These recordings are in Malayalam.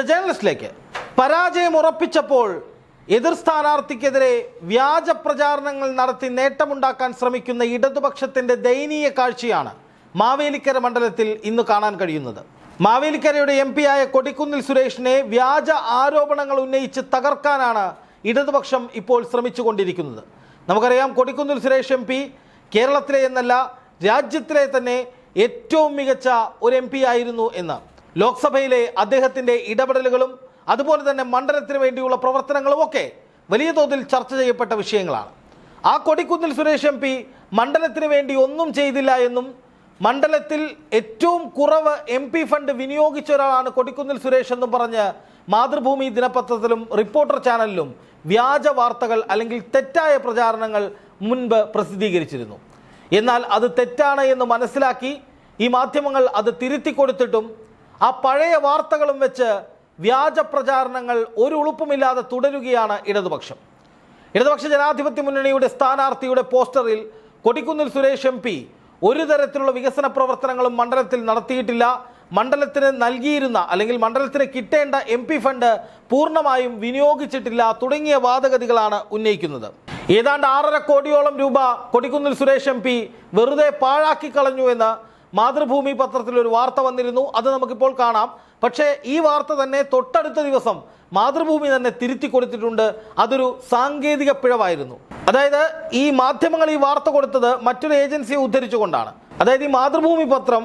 ദ ജേർണലിസ്റ്റിലേക്ക് പരാജയം ഉറപ്പിച്ചപ്പോൾ എതിർ സ്ഥാനാർത്ഥിക്കെതിരെ വ്യാജ പ്രചാരണങ്ങൾ നടത്തി നേട്ടമുണ്ടാക്കാൻ ശ്രമിക്കുന്ന ഇടതുപക്ഷത്തിന്റെ ദയനീയ കാഴ്ചയാണ് മാവേലിക്കര മണ്ഡലത്തിൽ ഇന്ന് കാണാൻ കഴിയുന്നത്. മാവേലിക്കരയുടെ എം ആയ കൊടിക്കുന്നിൽ സുരേഷിനെ വ്യാജ ആരോപണങ്ങൾ ഉന്നയിച്ച് തകർക്കാനാണ് ഇടതുപക്ഷം ഇപ്പോൾ ശ്രമിച്ചുകൊണ്ടിരിക്കുന്നത്. നമുക്കറിയാം കൊടിക്കുന്നിൽ സുരേഷ് എം പി കേരളത്തിലെ എന്നല്ല രാജ്യത്തിലെ തന്നെ ഏറ്റവും മികച്ച ഒരു എം പി ആയിരുന്നു എന്ന്. ലോക്സഭയിലെ അദ്ദേഹത്തിന്റെ ഇടപെടലുകളും അതുപോലെ തന്നെ മണ്ഡലത്തിന് വേണ്ടിയുള്ള പ്രവർത്തനങ്ങളും ഒക്കെ വലിയ തോതിൽ ചർച്ച ചെയ്യപ്പെട്ട വിഷയങ്ങളാണ്. ആ കൊടിക്കുന്നിൽ സുരേഷ് എം പി മണ്ഡലത്തിന് വേണ്ടി ഒന്നും ചെയ്തില്ല എന്നും മണ്ഡലത്തിൽ ഏറ്റവും കുറവ് എം പി ഫണ്ട് വിനിയോഗിച്ച ഒരാളാണ് കൊടിക്കുന്നിൽ സുരേഷ് എന്നും പറഞ്ഞ് മാതൃഭൂമി ദിനപത്രത്തിലും റിപ്പോർട്ടർ ചാനലിലും വ്യാജ വാർത്തകൾ അല്ലെങ്കിൽ തെറ്റായ പ്രചാരണങ്ങൾ മുൻപ് പ്രസിദ്ധീകരിച്ചിരുന്നു. എന്നാൽ അത് തെറ്റാണ് എന്ന് മനസ്സിലാക്കി ഈ മാധ്യമങ്ങൾ അത് തിരുത്തി കൊടുത്തിട്ടും ആ പഴയ വാർത്തകളും വെച്ച് വ്യാജ പ്രചാരണങ്ങൾ ഒരു ഉളുപ്പുമില്ലാതെ തുടരുകയാണ് ഇടതുപക്ഷം. ഇടതുപക്ഷ ജനാധിപത്യ മുന്നണിയുടെ സ്ഥാനാർത്ഥിയുടെ പോസ്റ്ററിൽ കൊടിക്കുന്നിൽ സുരേഷ് എം പി ഒരു തരത്തിലുള്ള വികസന പ്രവർത്തനങ്ങളും മണ്ഡലത്തിൽ നടത്തിയിട്ടില്ല. മണ്ഡലത്തിന് നൽകിയിരുന്ന അല്ലെങ്കിൽ മണ്ഡലത്തിന് കിട്ടേണ്ട എം പി ഫണ്ട് പൂർണമായും വിനിയോഗിച്ചിട്ടില്ല തുടങ്ങിയ വാദഗതികളാണ് ഉന്നയിക്കുന്നത്. ഏതാണ്ട് ആറര കോടിയോളം രൂപ കൊടിക്കുന്നിൽ സുരേഷ് എം പി വെറുതെ പാഴാക്കി കളഞ്ഞു എന്ന് മാതൃഭൂമി പത്രത്തിൽ ഒരു വാർത്ത വന്നിരുന്നു. അത് നമുക്കിപ്പോൾ കാണാം. പക്ഷേ ഈ വാർത്ത തന്നെ തൊട്ടടുത്ത ദിവസം മാതൃഭൂമി തന്നെ തിരുത്തി കൊടുത്തിട്ടുണ്ട്. അതൊരു സാങ്കേതിക പിഴവായിരുന്നു. അതായത് ഈ മാധ്യമങ്ങൾ ഈ വാർത്ത കൊടുത്തത് മറ്റൊരു ഏജൻസിയെ ഉദ്ധരിച്ചുകൊണ്ടാണ്. അതായത് ഈ മാതൃഭൂമി പത്രം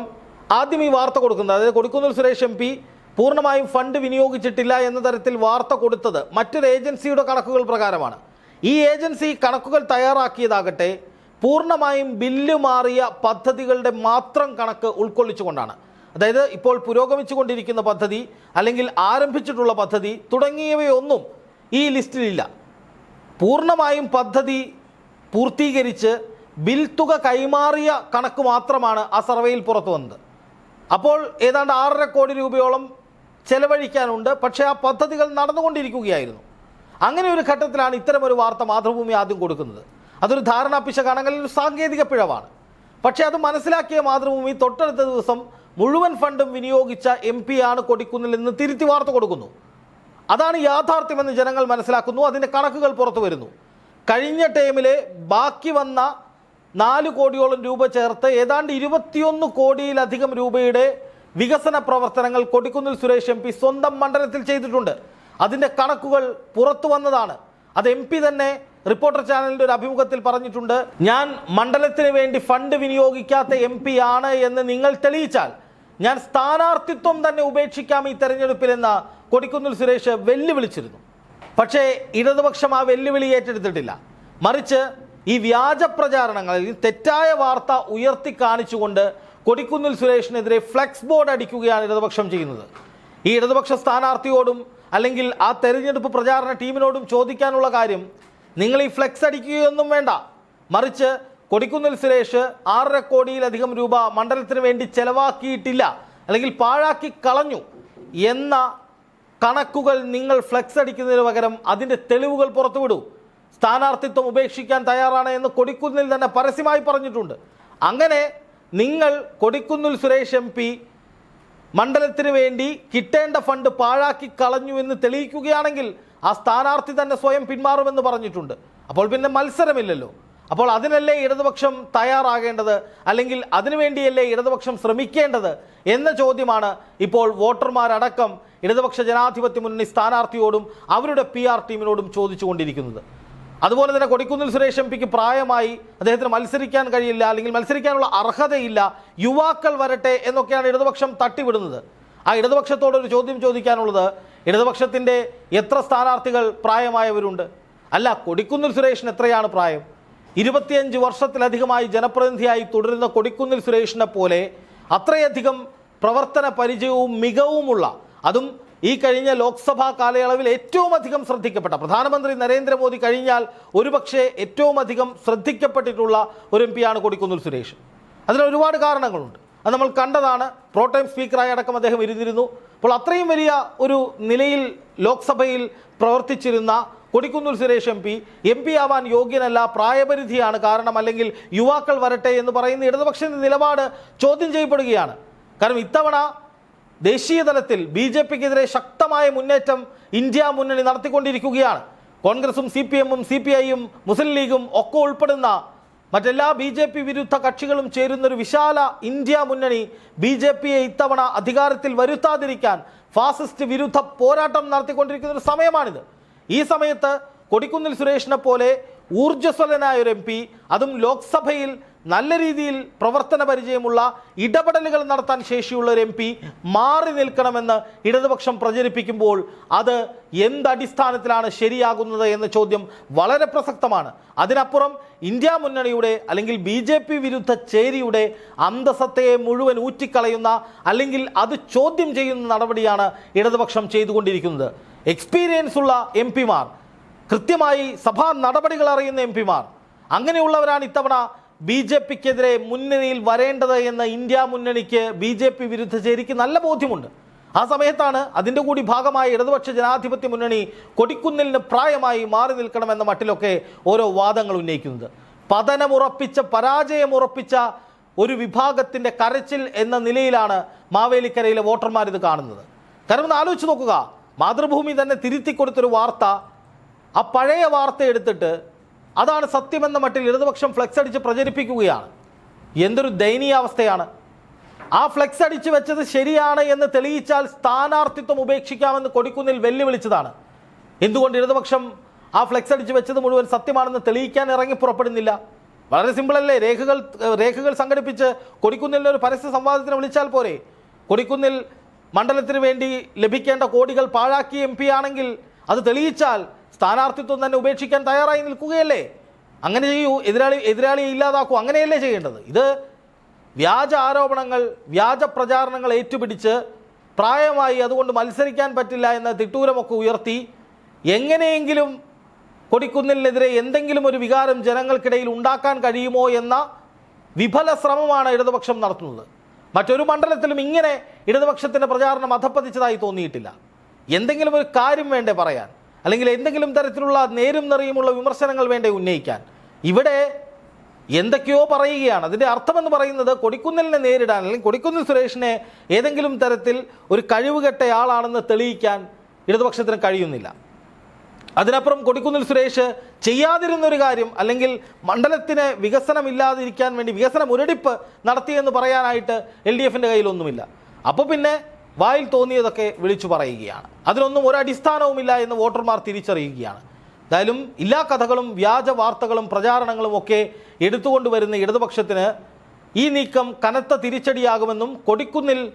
ആദ്യം ഈ വാർത്ത കൊടുക്കുന്നത്. അതായത് കൊടുക്കുന്നിൽ സുരേഷ് എം പി പൂർണമായും ഫണ്ട് വിനിയോഗിച്ചിട്ടില്ല എന്ന തരത്തിൽ വാർത്ത കൊടുത്തത് മറ്റൊരു ഏജൻസിയുടെ കണക്കുകൾ പ്രകാരമാണ്. ഈ ഏജൻസി കണക്കുകൾ തയ്യാറാക്കിയതാകട്ടെ പൂർണമായും ബില്ല് മാറിയ പദ്ധതികളുടെ മാത്രം കണക്ക് ഉൾക്കൊള്ളിച്ചുകൊണ്ടാണ്. അതായത് ഇപ്പോൾ പുരോഗമിച്ചുകൊണ്ടിരിക്കുന്ന പദ്ധതി അല്ലെങ്കിൽ ആരംഭിച്ചിട്ടുള്ള പദ്ധതി തുടങ്ങിയവയൊന്നും ഈ ലിസ്റ്റിലില്ല. പൂർണമായും പദ്ധതി പൂർത്തീകരിച്ച് ബിൽ തുക കൈമാറിയ കണക്ക് മാത്രമാണ് ആ സർവേയിൽ പുറത്തു വന്നത്. അപ്പോൾ ഏതാണ്ട് ആറര കോടി രൂപയോളം ചെലവഴിക്കാനുണ്ട്. പക്ഷേ ആ പദ്ധതികൾ നടന്നുകൊണ്ടിരിക്കുകയായിരുന്നു. അങ്ങനെ ഒരു ഘട്ടത്തിലാണ് ഇത്തരമൊരു വാർത്ത മാതൃഭൂമി ആദ്യം കൊടുക്കുന്നത്. അതൊരു ധാരണാ പിശകാണെങ്കിൽ ഒരു സാങ്കേതിക പിഴവാണ്. പക്ഷേ അത് മനസ്സിലാക്കിയ മാതൃഭൂമി തൊട്ടടുത്ത ദിവസം മുഴുവൻ ഫണ്ടും വിനിയോഗിച്ച എം പി ആണ് കൊടിക്കുന്നിൽ നിന്ന് തിരുത്തി വാർത്ത കൊടുക്കുന്നു. അതാണ് യാഥാർത്ഥ്യമെന്ന് ജനങ്ങൾ മനസ്സിലാക്കുന്നു. അതിന്റെ കണക്കുകൾ പുറത്തു വരുന്നു. കഴിഞ്ഞ ടൈമിലെ ബാക്കി വന്ന നാല് കോടിയോളം രൂപ ചേർത്ത് ഏതാണ്ട് ഇരുപത്തിയൊന്ന് കോടിയിലധികം രൂപയുടെ വികസന പ്രവർത്തനങ്ങൾ കൊടിക്കുന്നിൽ സുരേഷ് എം പി സ്വന്തം മണ്ഡലത്തിൽ ചെയ്തിട്ടുണ്ട്. അതിന്റെ കണക്കുകൾ പുറത്തു വന്നതാണ്. അത് എം പി തന്നെ റിപ്പോർട്ടർ ചാനലിന്റെ ഒരു അഭിമുഖത്തിൽ പറഞ്ഞിട്ടുണ്ട് ഞാൻ മണ്ഡലത്തിന് വേണ്ടി ഫണ്ട് വിനിയോഗിക്കാത്ത എം ആണ് എന്ന് നിങ്ങൾ തെളിയിച്ചാൽ ഞാൻ സ്ഥാനാർത്ഥിത്വം തന്നെ ഉപേക്ഷിക്കാം ഈ തെരഞ്ഞെടുപ്പിലെന്ന കൊടിക്കുന്നിൽ സുരേഷ് വെല്ലുവിളിച്ചിരുന്നു. പക്ഷേ ഇടതുപക്ഷം ആ വെല്ലുവിളി ഏറ്റെടുത്തിട്ടില്ല. മറിച്ച് ഈ വ്യാജ പ്രചാരണങ്ങളിൽ തെറ്റായ വാർത്ത ഉയർത്തി കാണിച്ചുകൊണ്ട് കൊടിക്കുന്നിൽ സുരേഷിനെതിരെ ഫ്ലെക്സ് ബോർഡ് അടിക്കുകയാണ് ഇടതുപക്ഷം ചെയ്യുന്നത്. ഈ ഇടതുപക്ഷ സ്ഥാനാർത്ഥിയോടും അല്ലെങ്കിൽ ആ തെരഞ്ഞെടുപ്പ് പ്രചാരണ ടീമിനോടും ചോദിക്കാനുള്ള കാര്യം നിങ്ങൾ ഈ ഫ്ലെക്സ് അടിക്കുകയൊന്നും വേണ്ട. മറിച്ച് കൊടിക്കുന്നിൽ സുരേഷ് ആറര കോടിയിലധികം രൂപ മണ്ഡലത്തിന് വേണ്ടി ചെലവാക്കിയിട്ടില്ല. അല്ലെങ്കിൽ പാഴാക്കി കളഞ്ഞു. എന്ന കണക്കുകൾ നിങ്ങൾ ഫ്ലെക്സ് അടിക്കുന്നതിന് പകരം അതിന്റെ തെളിവുകൾ പുറത്തുവിടൂ. സ്ഥാനാർത്ഥിത്വം ഉപേക്ഷിക്കാൻ തയ്യാറാണ് എന്ന് കൊടിക്കുന്നിൽ തന്നെ പരസ്യമായി പറഞ്ഞിട്ടുണ്ട്. അങ്ങനെ നിങ്ങൾ കൊടിക്കുന്നിൽ സുരേഷ് എം മണ്ഡലത്തിന് വേണ്ടി കിട്ടേണ്ട ഫണ്ട് പാഴാക്കി കളഞ്ഞു എന്ന് തെളിയിക്കുകയാണെങ്കിൽ ആ സ്ഥാനാർത്ഥി തന്നെ സ്വയം പിന്മാറുമെന്ന് പറഞ്ഞിട്ടുണ്ട്. അപ്പോൾ പിന്നെ മത്സരമില്ലല്ലോ. അപ്പോൾ അതിനല്ലേ ഇടതുപക്ഷം തയ്യാറാകേണ്ടത്? അല്ലെങ്കിൽ അതിനുവേണ്ടിയല്ലേ ഇടതുപക്ഷം ശ്രമിക്കേണ്ടത്? എന്ന ചോദ്യമാണ് ഇപ്പോൾ വോട്ടർമാരടക്കം ഇടതുപക്ഷ ജനാധിപത്യ മുന്നണി സ്ഥാനാർത്ഥിയോടും അവരുടെ പി ടീമിനോടും ചോദിച്ചുകൊണ്ടിരിക്കുന്നത്. അതുപോലെ തന്നെ കൊടിക്കുന്നിൽ സുരേഷ് എം പിക്ക് പ്രായമായി അദ്ദേഹത്തിന് മത്സരിക്കാൻ കഴിയില്ല അല്ലെങ്കിൽ മത്സരിക്കാനുള്ള അർഹതയില്ല യുവാക്കൾ വരട്ടെ എന്നൊക്കെയാണ് ഇടതുപക്ഷം തട്ടിവിടുന്നത്. ആ ഇടതുപക്ഷത്തോട് ഒരു ചോദ്യം ചോദിക്കാനുള്ളത് ഇടതുപക്ഷത്തിന്റെ എത്ര സ്ഥാനാർത്ഥികൾ പ്രായമായവരുണ്ട്? അല്ല കൊടിക്കുന്നിൽ സുരേഷിന് എത്രയാണ് പ്രായം? ഇരുപത്തിയഞ്ച് വർഷത്തിലധികമായി ജനപ്രതിനിധിയായി തുടരുന്ന കൊടിക്കുന്നിൽ സുരേഷിനെ പോലെ അത്രയധികം പ്രവർത്തന പരിചയവും മികവുമുള്ള അതും ഈ കഴിഞ്ഞ ലോക്സഭാ കാലയളവിൽ ഏറ്റവും അധികം ശ്രദ്ധിക്കപ്പെട്ട പ്രധാനമന്ത്രി നരേന്ദ്രമോദി കഴിഞ്ഞാൽ ഒരുപക്ഷെ ഏറ്റവും അധികം ശ്രദ്ധിക്കപ്പെട്ടിട്ടുള്ള ഒരു എം പിയാണ് കൊടിക്കുന്നിൽ സുരേഷ്. അതിന് ഒരുപാട് കാരണങ്ങളുണ്ട്. അത് നമ്മൾ കണ്ടതാണ്. പ്രോട്ടൈം സ്പീക്കറായി അടക്കം അദ്ദേഹം ഇരുന്നിരുന്നു. അപ്പോൾ അത്രയും വലിയ ഒരു നിലയിൽ ലോക്സഭയിൽ പ്രവർത്തിച്ചിരുന്ന Kodikunnil Suresh M P M P ആവാൻ യോഗ്യനല്ല പ്രായപരിധിയാണ് കാരണം അല്ലെങ്കിൽ യുവാക്കൾ വരട്ടെ എന്ന് പറയുന്ന ഇടതുപക്ഷ നിലപാട് ചോദ്യം ചെയ്യപ്പെടുകയാണ്. കാരണം ഇത്തവണ ദേശീയ തലത്തിൽ ബി ജെ പിക്കെതിരെ ശക്തമായ മുന്നേറ്റം ഇന്ത്യ മുന്നണി നടത്തിക്കൊണ്ടിരിക്കുകയാണ്. കോൺഗ്രസും സി പി എമ്മും സി പി ഐയും മുസ്ലിം ലീഗും ഒക്കെ ഉൾപ്പെടുന്ന മറ്റെല്ലാ ബി ജെ പി വിരുദ്ധ കക്ഷികളും ചേരുന്നൊരു വിശാല ഇന്ത്യ മുന്നണി ബി ജെ പിയെ ഇത്തവണ അധികാരത്തിൽ വരുത്താതിരിക്കാൻ ഫാസിസ്റ്റ് വിരുദ്ധ പോരാട്ടം നടത്തിക്കൊണ്ടിരിക്കുന്ന ഒരു സമയമാണിത്. ഈ സമയത്ത് കൊടിക്കുന്നിൽ സുരേഷിനെ പോലെ ഊർജസ്വലനായ ഒരു എം അതും ലോക്സഭയിൽ നല്ല രീതിയിൽ പ്രവർത്തന പരിചയമുള്ള ഇടപെടലുകൾ നടത്താൻ ശേഷിയുള്ള ഒരു എം പി മാറി നിൽക്കണമെന്ന് ഇടതുപക്ഷം പ്രചരിപ്പിക്കുമ്പോൾ അത് എന്തടിസ്ഥാനത്തിലാണ് ശരിയാകുന്നത് എന്ന ചോദ്യം വളരെ പ്രസക്തമാണ്. അതിനപ്പുറം ഇന്ത്യ മുന്നണിയുടെ അല്ലെങ്കിൽ ബി ജെ പി വിരുദ്ധ ചേരിയുടെ അന്തസത്തയെ മുഴുവൻ ഊറ്റിക്കളയുന്ന അല്ലെങ്കിൽ അത് ചോദ്യം ചെയ്യുന്ന നടപടിയാണ് ഇടതുപക്ഷം ചെയ്തുകൊണ്ടിരിക്കുന്നത്. എക്സ്പീരിയൻസ് ഉള്ള എം പിമാർ കൃത്യമായി സഭാ നടപടികൾ അറിയുന്ന എം പിമാർ അങ്ങനെയുള്ളവരാണ് ഇത്തവണ ബി ജെ പിക്കെതിരെ മുന്നണിയിൽ വരേണ്ടത് എന്ന ഇന്ത്യ മുന്നണിക്ക് ബി ജെ പി വിരുദ്ധ ചേരിക്ക് നല്ല ബോധ്യമുണ്ട്. ആ സമയത്താണ് അതിന്റെ കൂടി ഭാഗമായ ഇടതുപക്ഷ ജനാധിപത്യ മുന്നണി കൊടിക്കുന്നിലിന് പ്രായമായി മാറി നിൽക്കണമെന്ന മട്ടിലൊക്കെ ഓരോ വാദങ്ങൾ ഉന്നയിക്കുന്നത്. പതനമുറപ്പിച്ച പരാജയമുറപ്പിച്ച ഒരു വിഭാഗത്തിന്റെ കരച്ചിൽ എന്ന നിലയിലാണ് മാവേലിക്കരയിലെ വോട്ടർമാർ ഇത് കാണുന്നത്. കാരണം ഒന്ന് ആലോചിച്ച് നോക്കുക. മാതൃഭൂമി തന്നെ തിരുത്തി കൊടുത്തൊരു വാർത്ത ആ പഴയ വാർത്ത എടുത്തിട്ട് അതാണ് സത്യമെന്ന മട്ടിൽ ഇടതുപക്ഷം ഫ്ലെക്സ് അടിച്ച് പ്രചരിപ്പിക്കുകയാണ്. എന്തൊരു ദയനീയാവസ്ഥയാണ്. ആ ഫ്ലെക്സ് അടിച്ചു വെച്ചത് ശരിയാണ് എന്ന് തെളിയിച്ചാൽ സ്ഥാനാർത്ഥിത്വം ഉപേക്ഷിക്കാമെന്ന് കൊടിക്കുന്നിൽ വെല്ലുവിളിച്ചതാണ്. എന്തുകൊണ്ട് ഇടതുപക്ഷം ആ ഫ്ലെക്സ് അടിച്ചു വെച്ചത് മുഴുവൻ സത്യമാണെന്ന് തെളിയിക്കാൻ ഇറങ്ങി പുറപ്പെടുന്നില്ല? വളരെ സിമ്പിളല്ലേ? രേഖകൾ രേഖകൾ സംഘടിപ്പിച്ച് കൊടിക്കുന്നിലിന്റെ ഒരു പരസ്യ സംവാദത്തിന് വിളിച്ചാൽ പോരെ? കൊടിക്കുന്നിൽ മണ്ഡലത്തിന് വേണ്ടി ലഭിക്കേണ്ട കോടികൾ പാഴാക്കിയ എം ആണെങ്കിൽ അത് തെളിയിച്ചാൽ സ്ഥാനാർത്ഥിത്വം തന്നെ ഉപേക്ഷിക്കാൻ തയ്യാറായി നിൽക്കുകയല്ലേ? അങ്ങനെ ചെയ്യൂ എതിരാളി എതിരാളിയെ ഇല്ലാതാക്കൂ അങ്ങനെയല്ലേ ചെയ്യേണ്ടത്? ഇത് വ്യാജ ആരോപണങ്ങൾ വ്യാജ പ്രചാരണങ്ങൾ ഏറ്റുപിടിച്ച് പ്രായമായി അതുകൊണ്ട് മത്സരിക്കാൻ പറ്റില്ല എന്ന തിട്ടൂരമൊക്കെ ഉയർത്തി എങ്ങനെയെങ്കിലും കൊടിക്കുന്നിലിനെതിരെ എന്തെങ്കിലും ഒരു വികാരം ജനങ്ങൾക്കിടയിൽ ഉണ്ടാക്കാൻ കഴിയുമോ എന്ന വിഫല ശ്രമമാണ് ഇടതുപക്ഷം നടത്തുന്നത്. മറ്റൊരു മണ്ഡലത്തിലും ഇങ്ങനെ ഇടതുപക്ഷത്തിന്റെ പ്രചാരണം അധപ്പതിച്ചതായി തോന്നിയിട്ടില്ല. എന്തെങ്കിലും ഒരു കാര്യം വേണ്ടേ പറയാൻ? അല്ലെങ്കിൽ എന്തെങ്കിലും തരത്തിലുള്ള നേരും നിറയുമുള്ള വിമർശനങ്ങൾ വേണ്ടേ ഉന്നയിക്കാൻ? ഇവിടെ എന്തൊക്കെയോ പറയുകയാണ്. അതിന്റെ അർത്ഥമെന്ന് പറയുന്നത് കൊടിക്കുന്നിലിനെ നേരിടാൻ അല്ലെങ്കിൽ കൊടിക്കുന്നിൽ സുരേഷിനെ ഏതെങ്കിലും തരത്തിൽ ഒരു കഴിവുകെട്ട ആളാണെന്ന് തെളിയിക്കാൻ ഇടതുപക്ഷത്തിന് കഴിയുന്നില്ല. അതിനപ്പുറം കൊടിക്കുന്നിൽ സുരേഷ് ചെയ്യാതിരുന്നൊരു കാര്യം അല്ലെങ്കിൽ മണ്ഡലത്തിന് വികസനമില്ലാതിരിക്കാൻ വേണ്ടി വികസന മുരടിപ്പ് നടത്തിയെന്ന് പറയാനായിട്ട് എൽ ഡി എഫിന്റെ കയ്യിലൊന്നുമില്ല. അപ്പോൾ പിന്നെ വായിൽ തോന്നിയതൊക്കെ വിളിച്ചു പറയുകയാണ്. അതിനൊന്നും ഒരടിസ്ഥാനവുമില്ല എന്ന് വോട്ടർമാർ തിരിച്ചറിയുകയാണ്. എന്തായാലും എല്ലാ കഥകളും വ്യാജ വാർത്തകളും പ്രചാരണങ്ങളും ഒക്കെ എടുത്തുകൊണ്ടുവരുന്ന ഇടതുപക്ഷത്തിന് ഈ നീക്കം കനത്ത തിരിച്ചടിയാകുമെന്നും കൊടിക്കുന്നിൽ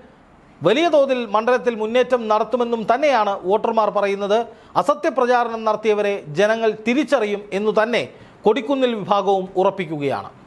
വലിയ തോതിൽ മണ്ഡലത്തിൽ മുന്നേറ്റം നടത്തുമെന്നും തന്നെയാണ് വോട്ടർമാർ പറയുന്നത്. അസത്യപ്രചാരണം നടത്തിയവരെ ജനങ്ങൾ തിരിച്ചറിയും എന്നു തന്നെ കൊടിക്കുന്നിൽ വിഭാഗവും ഉറപ്പിക്കുകയാണ്.